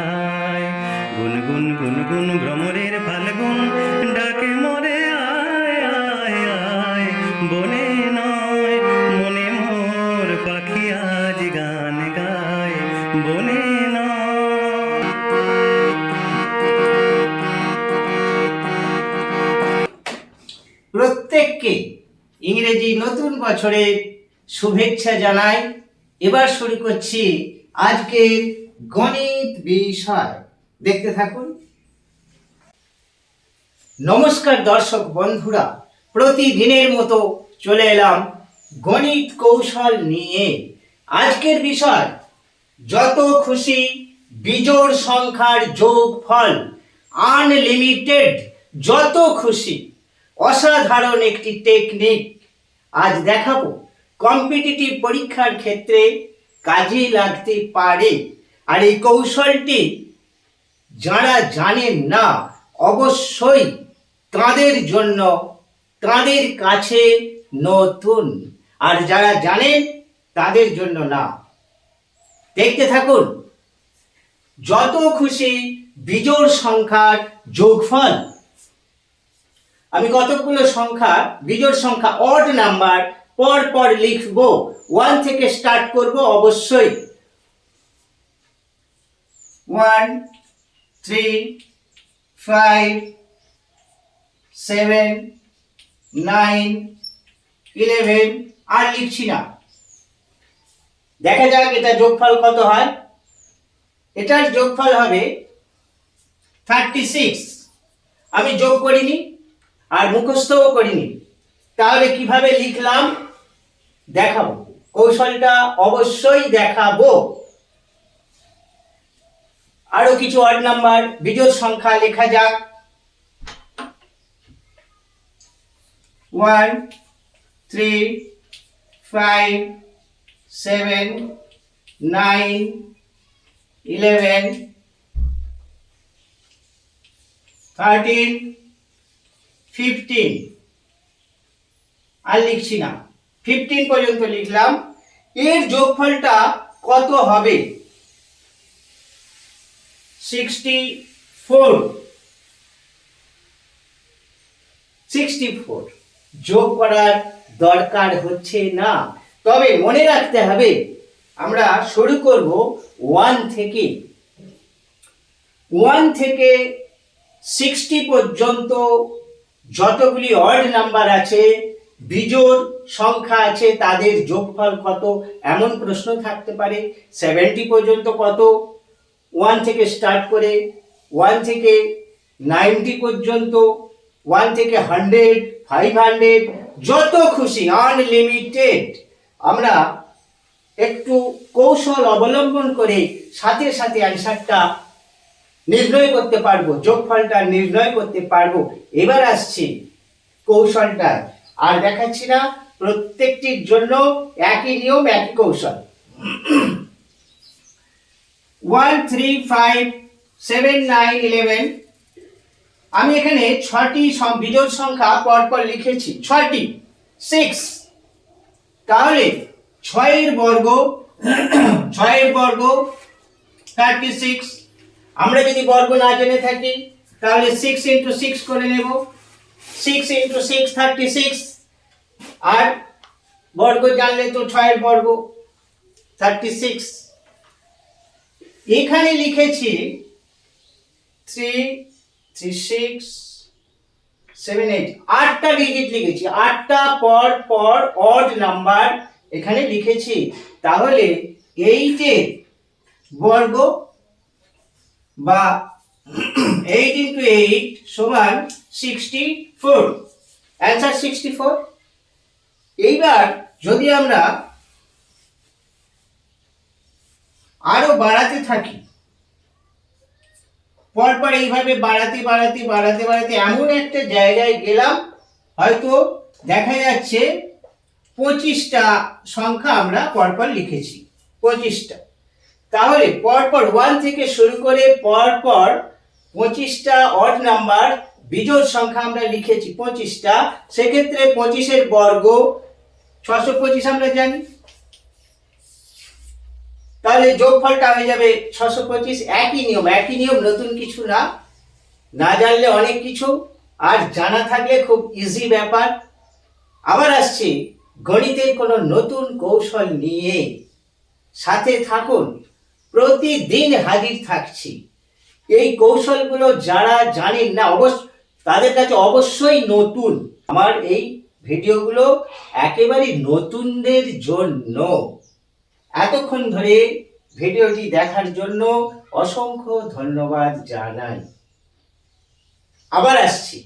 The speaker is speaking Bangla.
যায় গুনগুন গুনগুন ভ্রমরের ফাল্গুন ডাকে মরে। আয় আয় আয়, বনে নয়, মনে মোর পাখি আজ গান গায়। বনে প্রত্যেককে ইংরেজি নতুন বছরের শুভেচ্ছা জানাই। এবার শুরু করছি আজকের গণিত বিষয়। দেখতে থাকুন। নমস্কার দর্শক বন্ধুরা, প্রতিদিনের মতো চলে এলাম গণিত কৌশল নিয়ে। আজকের বিষয়, যত খুশি বিজোড় সংখ্যার যোগফল আনলিমিটেড যত খুশি, অসাধারণ একটি টেকনিক আজ দেখাবো কম্পিটিটিভ পরীক্ষার ক্ষেত্রে কাজে লাগতে পারে। আর এই কৌশলটি যারা জানেন না, অবশ্যই তাদের জন্য তাদের কাছে নতুন। আর যারা জানেন তাদের জন্য না। দেখতে থাকুন, যত খুশি বিজোড় সংখ্যার যোগফল। আমি কতগুলো সংখ্যা, বিজোড় সংখ্যা অড নাম্বার পর পর লিখব ওয়ান থেকে স্টার্ট করব, অবশ্যই। One three five seven nine eleven আর লিখছি না। দেখা যাক এটা যোগফল কত হয়? এটার যোগফল হবে থার্টি সিক্স আমি যোগ করিনি, আর মুখস্থও করিনি। তাহলে কীভাবে লিখলাম? দেখাবো। কৌশলটা অবশ্যই দেখাবো। আরও কিছু ওয়ার্ড নাম্বার বিজোড় সংখ্যা, লেখা যাক। One three five seven nine eleven thirteen fifteen আর লিখছি না। ফিফটিন পর্যন্ত লিখলাম। এর যোগফলটা কত হবে? সিক্সটি সিক্সটি ফোর যোগ করার দরকার হচ্ছে না। তবে মনে রাখতে হবে, আমরা শুরু করব ওয়ান থেকে। ওয়ান থেকে সিক্সটি পর্যন্ত যতগুলি অড নাম্বার আছে, বিজোড় সংখ্যা আছে, তাদের যোগফল কত? এমন প্রশ্ন থাকতে পারে। সেভেন্টি পর্যন্ত কত? ওয়ান থেকে স্টার্ট করে ওয়ান থেকে নাইনটি পর্যন্ত, ওয়ান থেকে হান্ড্রেড, ফাইভ হান্ড্রেড, যত খুশি, আনলিমিটেড। আমরা একটু কৌশল অবলম্বন করে সাথে সাথে অ্যান্সারটা নির্ণয় করতে পারব, যোগফলটা নির্ণয় করতে পারব। এবার আসছি কৌশলটা আর দেখাচ্ছি না, প্রত্যেকটির জন্য একই নিয়ম, একই কৌশল। One three five seven nine eleven আমি এখানে ছটি বিজোড় সংখ্যা পরপর লিখেছি। ছয়টি। সিক্স তাহলে ছয়ের বর্গ ছয়ের বর্গ থার্টি সিক্স আমরা যদি বর্গ না জেনে থাকি, তাহলে সিক্স ইন্টু সিক্স করে নেব। Six into six thirty six আর বর্গ জানলে তো ছয়ের বর্গ থার্টি সিক্স এখানে লিখেছি three three six seven eight আটটা ডিজিট লিখেছি। আটটা পর পর অড নাম্বার এখানে লিখেছি। তাহলে এইটের বর্গ বা এইট ইন্টু এইট সমান sixty four answer sixty four এইবার যদি আমরা আরও বাড়াতে থাকি। পরপর এইভাবে বাড়াতে বাড়াতে বাড়াতে বাড়াতে এমন একটা জায়গায় গেলাম, হয়তো দেখা যাচ্ছে পঁচিশটা সংখ্যা আমরা পরপর লিখেছি, পঁচিশটা। তাহলে পরপর ওয়ান থেকে শুরু করে পরপর পঁচিশটা অড নাম্বার বিজোড় সংখ্যা আমরা লিখেছি পঁচিশটা, সেক্ষেত্রে পঁচিশের বর্গ, ছশো পঁচিশ আমরা জানি। তাহলে যোগফলটা হয়ে যাবে ছশো পঁচিশ। একই নিয়ম একই নিয়ম, নতুন কিছু না। না জানলে অনেক কিছু, আর জানা থাকলে খুব ইজি ব্যাপার। আবার আসছি, গণিতের কোনো নতুন কৌশল নিয়ে। সাথে থাকুন, প্রতিদিন হাজির থাকছি। এই কৌশলগুলো যারা জানেন না, অবশ্য তাদের কাছে অবশ্যই নতুন। আমার এই ভিডিওগুলো একেবারে নতুনদের জন্য। এতক্ষণ ধরে ভিডিওটি দেখার জন্য অসংখ্য ধন্যবাদ জানাই। আবার আসছি।